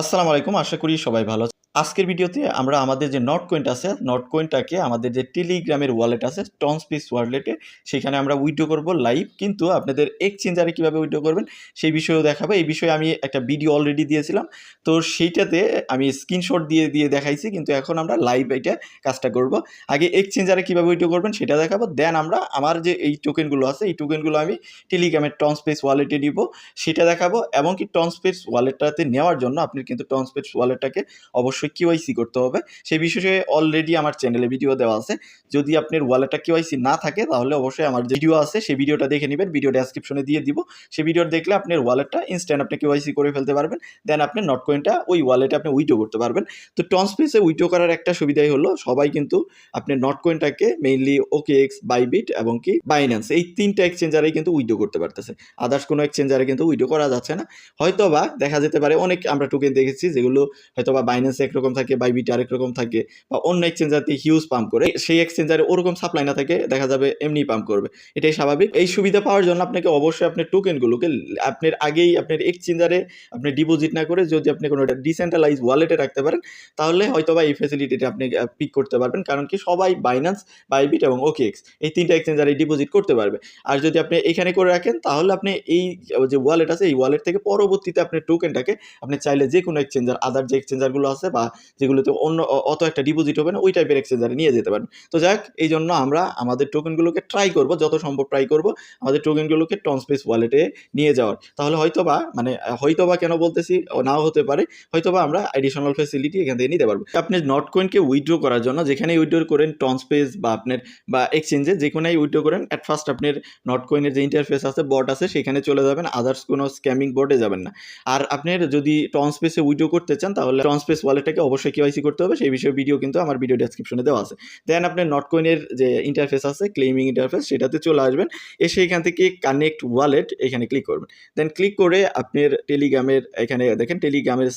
আসসালামু আলাইকুম আশা করি সবাই ভালো। আজকের ভিডিওতে আমরা আমাদের যে নট কয়েনটা আছে নট কয়েনটাকে আমাদের যে টেলিগ্রামের ওয়ালেট আছে টন টনস্পিস ওয়ালেটে সেখানে আমরা উইথড্র করব লাইভ কিন্তু আপনাদের এক্সচেঞ্জারে কীভাবে উইথড্র করবেন, সেই বিষয়েও দেখাবো। এই বিষয়ে আমি একটা ভিডিও অলরেডি দিয়েছিলাম। তো সেইটাতে আমি স্ক্রিনশট দিয়ে দিয়ে দেখাইছি, কিন্তু এখন আমরা লাইভ এটা কাজটা করব। আগে এক্সচেঞ্জারে কীভাবে উইথড্র করবেন সেটা দেখাবো দেন আমরা আমার যে এই টোকেনগুলো আছে, এই টোকেনগুলো আমি টেলিগ্রামের টনস্পেস ওয়ালেটে নিব, সেটা দেখাবো। এবং কি টনস্পেস ওয়ালেটটাতে নেওয়ার জন্য আপনি কিন্তু টনস্পেস ওয়ালেটটাকে অবশ্যই কিওয়াইসি করতে হবে। সেই বিষয়ে অলরেডি আমার চ্যানেলে ভিডিও দেওয়া আছে। যদি আপনার ওয়ালেটটা কিওয়াইসি না থাকে, তাহলে অবশ্যই আমার যে ভিডিও আছে, সেই ভিডিওটা দেখে নেবেন। ভিডিও ডেসক্রিপশনে দিয়ে দিব। সেই ভিডিও দেখলে আপনার ওয়ালেটটা ইনস্ট্যান্ট আপনি কিওয়াইসি করে ফেলতে পারবেন। দেন আপনি নট কয়েনটা ওই ওয়ালেটে আপনি উইড্রো করতে পারবেন। তো টনস্পেসে উইড্রো করার একটা সুবিধাই হলো, সবাই কিন্তু আপনি নট কয়েনটাকে মেইনলি ওকে এক্স বাইবিট এবং কি বাইন্যান্স এই তিনটা এক্সচেঞ্জারেই কিন্তু উইড্রো করতে পারতেছে। আদার্স কোনো এক্সচেঞ্জারে কিন্তু উইড্রো করা যাচ্ছে না। হয়তো বা দেখা যেতে পারে, অনেক আমরা টোকেন দেখেছি যেগুলো হয়তো বা বাইন্যান্সে একরকম থাকে বাইবিটে আরেক রকম থাকে, বা অন্য এক্সচেঞ্জারতে হিউজ পাম্প করে, সেই এক্সচেঞ্জারে ওরকম সাপ্লাই না থাকে, দেখা যাবে এমনি পাম্প করবে। এটাই স্বাভাবিক। এই সুবিধা পাওয়ার জন্য আপনাকে অবশ্যই আপনার টোকেনগুলোকে আপনার আগেই আপনার এক্সচেঞ্জারে আপনি ডিপোজিট না করে যদি আপনি কোনো ডিসেন্ট্রালাইজ ওয়ালেটে রাখতে পারেন, তাহলে হয়তো বা এই ফেসিলিটিটা আপনি পিক করতে পারবেন। কারণ কি সবাই বাইন্যান্স বাইবিট এবং ওকে এক্স এই তিনটা এক্সচেঞ্জারে ডিপোজিট করতে পারবে। আর যদি আপনি এখানে করে রাখেন, তাহলে আপনি এই যে ওয়ালেট আছে, এই ওয়ালেট থেকে পরবর্তীতে আপনি টোকেনটাকে আপনি চাইলে যে কোনো এক্সচেঞ্জার আদার যে এক্সচেঞ্জারগুলো আছে বা যেগুলোতে অন্য অত একটা ডিপোজিট হবে না, ওই টাইপের এক্সচেঞ্জারে নিয়ে যেতে পারেন তো যাক, এই জন্য আমরা আমাদের টোকেনগুলোকে ট্রাই করব, যত সম্ভব ট্রাই করব, আমাদের টোকেনগুলোকে টনস্পেস ওয়ালেটে নিয়ে যাওয়ার। তাহলে হয়তো বা মানে হয়তো বা কেন বলতেছি নাও হতে পারে হয়তো বা আমরা অ্যাডিশনাল ফেসিলিটি এখান থেকে নিতে পারব। আপনি নট কয়েনকে উইথড্র করার জন্য যেখানে উইথড্র করেন টনস্পেস বা আপনার, বা এক্সচেঞ্জে যেখানেই উইথড্র করেন অ্যাট ফার্স্ট আপনার নট কয়েনের যে ইন্টারফেস আছে বট আছে, সেখানে চলে যাবেন আদার্স কোনো স্ক্যামিং বোর্ডে যাবেন না। আর আপনার যদি টনস্পেসে উইথড্র করতে চান, তাহলে টনস্পেস ওয়ালেটটাকে অবশ্যই কেওয়াইসি করতে হবে। সেই বিষয়ে ভিডিও কিন্তু আমার ভিডিও ডেসক্রিপশনে দেওয়া আছে। দেন আপনার নট কয়েনের যে ইন্টারফেস আছে ক্লেমিং ইন্টারফেস সেটাতে চলে আসবেন। এসে এখান থেকে কানেক্ট ওয়ালেট এখানে ক্লিক করবেন। দেন ক্লিক করে আপনার টেলিগ্রামের এখানে দেখেন টেলিগ্রামের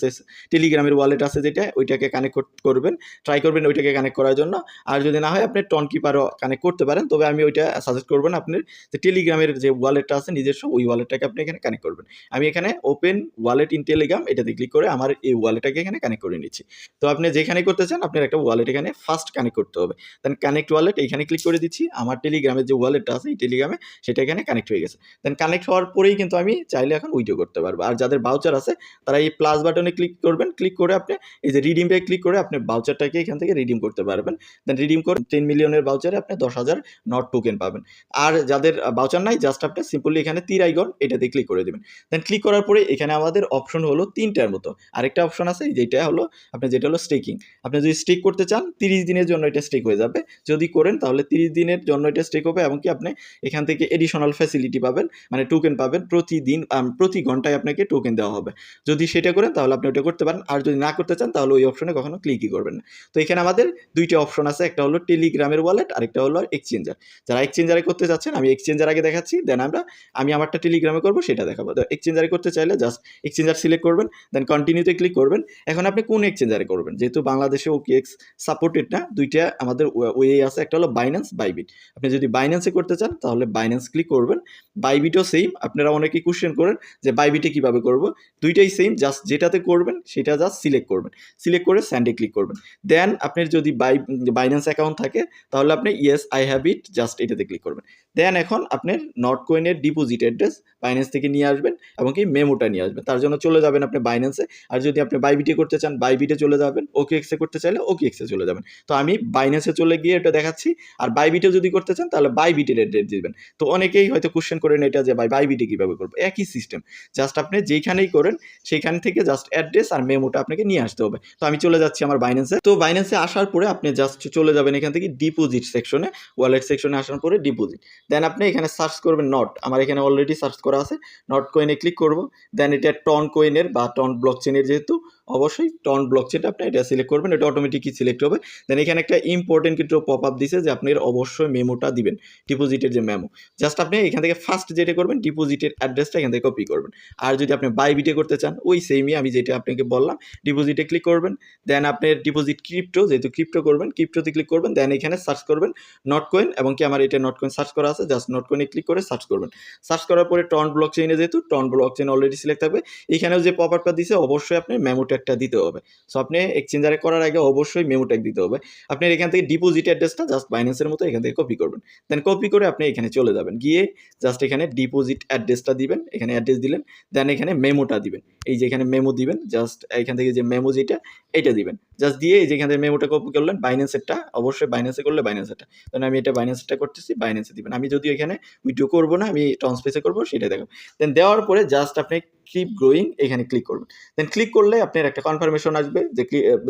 টেলিগ্রামের ওয়ালেট আছে যেটা, ওইটাকে কানেক্ট করবেন। ট্রাই করবেন ওইটাকে কানেক্ট করার জন্য। আর যদি না হয়, আপনি টন কিপারও কানেক্ট করতে পারেন। তবে আমি ওইটা সাজেস্ট করবেন আপনার। যে টেলিগ্রামের যে ওয়ালেটটা আছে, নিজস্ব, ওই ওয়ালেটটাকে আপনি এখানে কানেক্ট করবেন। আমি এখানে ওপেন ওয়ালেট ইন টেলিগ্রাম এটাতে ক্লিক করে আমার এই ওয়ালেটটাকে এখানে কানেক্ট করে নিচ্ছি। তো আপনি যেখানে করতে চান, আপনার একটা ওয়ালেট এখানে ফার্স্ট কানেক্ট করতে হবে। দেন কানেক্ট ওয়ালেট এখানে ক্লিক করে দিচ্ছি। আমার টেলিগ্রামের যে ওয়ালেটটা আছে, এই টেলিগ্রামে সেটা এখানে কানেক্ট হয়ে গেছে। দেন কানেক্ট হওয়ার পরেই কিন্তু আমি চাইলে এখন উইডিও করতে পারব। আর যাদের বাউচার আছে, তারা এই প্লাস বাটনে ক্লিক করবেন। ক্লিক করে আপনি এই যে রিডিম ক্লিক করে আপনি বাউচারটাকে এখান থেকে রিডিম করতে পারবেন। দেন রিডিম করে টেন মিলিয়নের বাউচারে আপনি দশ হাজার নট টোকেন পাবেন। আর যাদের বাউচার নাই জাস্ট আপনি সিম্পলি এখানে তীর আইকন এটাতে ক্লিক করে দেবেন। দেন ক্লিক করার পরে এখানে আমাদের অপশন হলো তিনটার মতো। আরেকটা অপশন আছে, যেটা হলো আপনি যেটা হলো স্টেকিং আপনি যদি স্টেক করতে চান, তিরিশ দিনের জন্য এটা স্টেক হয়ে যাবে। যদি করেন, তাহলে তিরিশ দিনের জন্য এটা স্টেক হবে এবং কি আপনি এখান থেকে এডিশনাল ফ্যাসিলিটি পাবেন মানে টোকেন পাবেন প্রতিদিন প্রতি ঘন্টায় আপনাকে টোকেন দেওয়া হবে। যদি সেটা করেন, তাহলে আপনি ওটা করতে পারেন। আর যদি না করতে চান, তাহলে ওই অপশনে কখনো ক্লিকই করবেন না। তো এখানে আমাদের দুইটা অপশন আছে। একটা হলো টেলিগ্রামের ওয়ালেট আরেকটা হলো এক্সচেঞ্জার যারা এক্সচেঞ্জারে করতে চাচ্ছেন, আমি এক্সচেঞ্জার আগে দেখাচ্ছি দেন আমরা, আমি আমারটা টেলিগ্রামে করব, সেটা দেখাবো। তো এক্সচেঞ্জারে করতে চাইলে জাস্ট এক্সচেঞ্জার সিলেক্ট করবেন দেন কন্টিনিউতে ক্লিক করবেন। এখন আপনি কোন এক্সচেঞ্জারে করবেন। যেহেতু বাংলাদেশে ওকে এক্স সাপোর্টেড না, দুইটা আমাদের ওয়ে আছে, একটা হলো বাইন্যান্স বাইবিট আপনি যদি বাইন্যান্সে করতে চান, তাহলে বাইন্যান্স ক্লিক করবেন। বাইবিটও সেম আপনারা অনেকেই কোশ্চেন করেন যে বাইবিটে কীভাবে করব? দুইটাই সেম জাস্ট যেটাতে করবেন, সেটা জাস্ট সিলেক্ট করবেন। সিলেক্ট করে স্যান্ডে ক্লিক করবেন। দেন আপনার যদি বাই বাইন্যান্স অ্যাকাউন্ট থাকে, তাহলে আপনি yes I have it just এটাতে ক্লিক করবেন। দেন এখন আপনার নট কয়েনের ডিপোজিট অ্যাড্রেস বাইন্যান্স থেকে নিয়ে আসবেন এবং কি মেমোটা নিয়ে আসবেন। তার জন্য চলে যাবেন আপনি বাইন্যান্সে আর যদি আপনি বাইবিটে করতে চান বাইবিটে চলে যাবেন ওকে এক্সে করতে চাইলে ওকে এক্সে চলে যাবেন। তো আমি বাইন্যান্সে চলে গিয়ে এটা দেখাচ্ছি। আর বাইবিটে যদি করতে চান, তাহলে বাইবিটের অ্যাড্রেস দিবেন। তো অনেকেই হয়তো কোশ্চেন করেন এটা যে, ভাই বাইবিটে কীভাবে করব? একই সিস্টেম জাস্ট আপনি যেইখানেই করেন সেইখান থেকে জাস্ট অ্যাড্রেস আর মেমোটা আপনাকে নিয়ে আসতে হবে। তো আমি চলে যাচ্ছি আমার বাইন্যান্সে তো বাইন্যান্সে আসার পরে আপনি জাস্ট চলে যাবেন এখান থেকে ডিপোজিট সেকশনে ওয়ালেট সেকশনে আসার পরে ডিপোজিট দেন আপনি এখানে সার্চ করবেন নট আমার এখানে অলরেডি সার্চ করা আছে। নট কয়েনে ক্লিক করব। দেন এটা টন কয়েনের বা টন ব্লক চেনের যেহেতু অবশ্যই টন ব্লক চেনটা আপনি এটা সিলেক্ট করবেন, এটা অটোমেটিকই সিলেক্ট হবে। দেন এখানে একটা ইম্পর্টেন্ট কিন্তু পপ আপ দিছে যে আপনার অবশ্যই মেমোটা দিবেন ডিপোজিটের যে মেমো জাস্ট আপনি এখান থেকে ফার্স্ট যেটা করবেন ডিপোজিটের অ্যাড্রেসটা এখান থেকে কপি করবেন। আর যদি আপনি বাই বাইবিটে করতে চান, ওই সেমই আমি যেটা আপনাকে বললাম ডিপোজিটে ক্লিক করবেন। দেন আপনার ডিপোজিট ক্রিপ্টো যেহেতু ক্রিপ্টো করবেন ক্রিপ্টোতে ক্লিক করবেন দেন এখানে সার্চ করবেন নট কয়েন এবং কি আমার এটা নট কয়েন সার্চ করা আছে জাস্ট নট কয়েনে ক্লিক করে সার্চ করবেন। সার্চ করার পরে টন ব্লক চেইনে যেহেতু TON blockchain already select থাকবে। এখানেও যে পপ আপটা দিছে, অবশ্যই আপনি মেমোটা ট্যাগটা দিতে হবে। সো আপনি এক্সচেঞ্জারে করার আগে অবশ্যই মেমো ট্যাগ দিতে হবে। আপনি এখান থেকে ডিপোজিট অ্যাড্রেসটা জাস্ট বাইন্যান্সের মতো এখান থেকে কপি করবেন। দেন কপি করে আপনি এখানে চলে যাবেন। গিয়ে জাস্ট এখানে ডিপোজিট অ্যাড্রেসটা দিবেন। এখানে অ্যাড্রেস দিলেন। দেন এখানে মেমোটা দিবেন। এই যে এখানে মেমো দিবেন জাস্ট এখান থেকে যে মেমো যেটা, এটা দিবেন। জাস্ট দিয়ে এই যে এখান থেকে মেমোটা কপি করলেন বাইন্যান্সেরটা অবশ্যই বাইন্যান্সে করলে বাইন্যান্সেরটা দেন আমি এটা বাইন্যান্সেরটা করতেছি বাইন্যান্সে দিবেন। আমি যদি এখানে ভিডিও করব না, আমি ট্রান্সপেসে করব সেটা দেখো দেন দেওয়ার পরে জাস্ট আপনি কিপ গ্রোয়িং এখানে ক্লিক করবেন। দেন ক্লিক করলে আপনার একটা কনফার্মেশন আসবে যে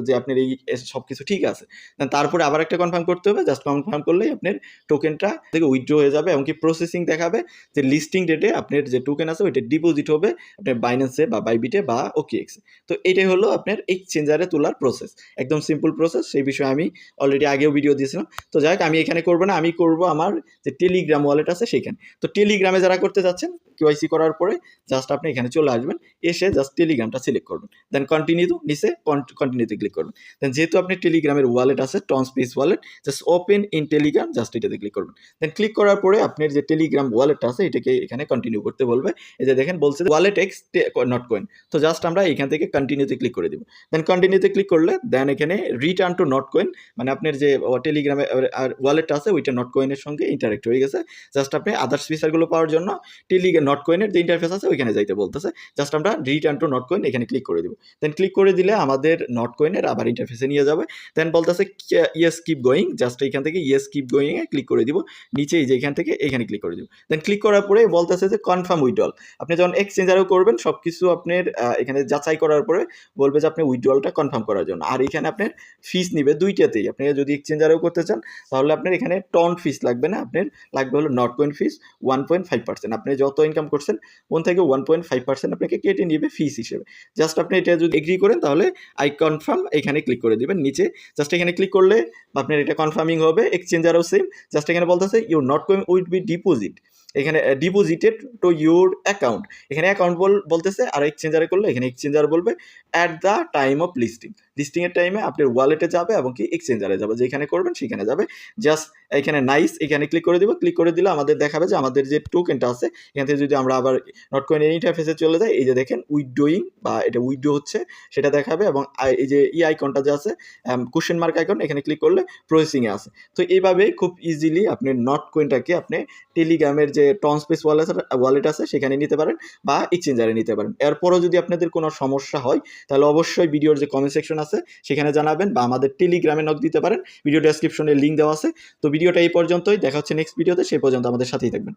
যে আপনার এই সব কিছু ঠিক আছে। তারপরে আবার একটা কনফার্ম করতে হবে জাস্ট কনফার্ম করলেই আপনার টোকেনটা থেকে উইথড্র হয়ে যাবে, এমনকি প্রসেসিং দেখাবে যে লিস্টিং ডেটে আপনার যে টোকেন আছে, ওইটা ডিপোজিট হবে আপনার বাইন্যান্সে বা বাইবিটে বা ওকিএক্সে তো এটাই হলো আপনার এক্সচেঞ্জারে তোলার প্রসেস একদম সিম্পল প্রসেস সেই বিষয়ে আমি অলরেডি আগেও ভিডিও দিয়েছিলাম। তো যাই হোক, আমি এখানে করব না, আমি করব আমার যে টেলিগ্রাম ওয়ালেট আছে সেখানে তো টেলিগ্রামে যারা করতে যাচ্ছেন কেওয়াইসি করার পরে জাস্ট আপনি এখানে চলে আসবেন, এসে জাস্ট টেলিগ্রামটা সিলেক্ট করবেন। দেন কন্টিনিউ নিচে কন্টিনিউতে ক্লিক করবেন। দেন যেহেতু আপনি টেলিগ্রামের ওয়ালেট আছে TON Space wallet just open in Telegram just এটাতে ক্লিক করবেন। দেন ক্লিক করার পরে আপনার যে টেলিগ্রাম ওয়ালেটটা আছে, এটাকে এখানে কন্টিনিউ করতে বলবে। এই যে দেখেন, বলছে ওয়ালেট এক্স নট কয়েন তো জাস্ট আমরা এখান থেকে কন্টিনিউতে ক্লিক করে দিব। দেন কন্টিনিউতে ক্লিক করলে দেন এখানে রিটার্ন টু নট কয়েন মানে আপনার যে টেলিগ্রামে আর ওয়ালেটটা আছে, ওইটা নট কয়েনের সঙ্গে ইন্টারেক্ট হয়ে গেছে। জাস্ট আপনি আদার্স ফিচারগুলো পাওয়ার জন্য টেলিগ্রাম নট কয়েনের যে ইন্টারফেস আছে, ওইখানে যাইতে বলতেছে। জাস্ট আমরা রিটার্ন টু নট কয়েন এখানে ক্লিক করে দিব। দেন ক্লিক করে দিলে আমাদের নট কয়েনের আবার ইন্টারফেসে নিয়ে যাবে। দেন বলতেছে ইয়েস কিপ গোয়িং জাস্ট এখান থেকে ইয়েস কিপ গোয়িংয়ে ক্লিক করে দিব। নিচে এই যে এখান থেকে এখানে ক্লিক করে দিব। দেন ক্লিক করার পরে বলতেছে যে কনফার্ম উইড্রল আপনি যখন এক্সচেঞ্জারও করবেন সব কিছু আপনার এখানে যাচাই করার পরে বলবে যে, আপনি উইড্রলটা কনফার্ম করার জন্য। আর এখানে আপনার ফিস নিবে দুইটাতেই। আপনি যদি এক্সচেঞ্জারও করতে চান, তাহলে আপনার এখানে টন ফিস লাগবে না? আপনার লাগবে হলো not point fees one point five percent আপনি যত ইনকাম করছেন ওন থেকে ওয়ান পয়েন্ট ফাইভ পার্সেন্ট আপনাকে কেটে নিবে ফিস হিসেবে। জাস্ট আপনি এটা যদি এগ্রি করেন, তাহলে আই কনফার্ম এখানে ক্লিক করে দিবেন নিচে। জাস্ট এখানে ক্লিক করলে আপনার এটা কনফার্মিং হবে এক্সচেঞ্জারও সেম জাস্ট এখানে বলতেছে you not going with be deposit এখানে ডিপোজিটেড টু ইউর অ্যাকাউন্ট এখানে অ্যাকাউন্ট বল, বলতেছে, আর এক্সচেঞ্জারে করলে এখানে এক্সচেঞ্জার বলবে at the time of listing লিস্টিংয়ের টাইমে আপনার ওয়ালেটে যাবে এবং কি এক্সচেঞ্জারে যাবে। যেখানে করবেন সেখানে যাবে। জাস্ট এখানে নাইস এখানে ক্লিক করে দিব। ক্লিক করে দিলে আমাদের দেখাবে যে আমাদের যে টোকেনটা আছে, এখান থেকে যদি আমরা আবার নট কয়েন ইন্টারফেসে চলে যাই, এই যে দেখেন উইডোয়িং বা এটা উইডো হচ্ছে, সেটা দেখাবে এবং এই যে ই আইকনটা যে আছে কোশ্চেন মার্ক আইকন এখানে ক্লিক করলে প্রসেসিংয়ে আছে তো এইভাবে খুব ইজিলি আপনি নট কয়েনটাকে আপনি টেলিগ্রামের যে টনস্পেস ওয়ালেট ওয়ালেট আছে সেখানে নিতে পারেন বা এক্সচেঞ্জারে নিতে পারেন। এরপরও যদি আপনাদের কোনো সমস্যা হয়, তাহলে অবশ্যই ভিডিওর যে কমেন্ট সেকশন আছে, সেখানে জানাবেন বা আমাদের টেলিগ্রামে নক দিতে পারেন। ভিডিও ডেসক্রিপশনে লিঙ্ক দেওয়া আছে। তো ভিডিওটা এই পর্যন্তই। দেখা হচ্ছে নেক্সট ভিডিওতে সেই পর্যন্ত আমাদের সাথেই থাকবেন।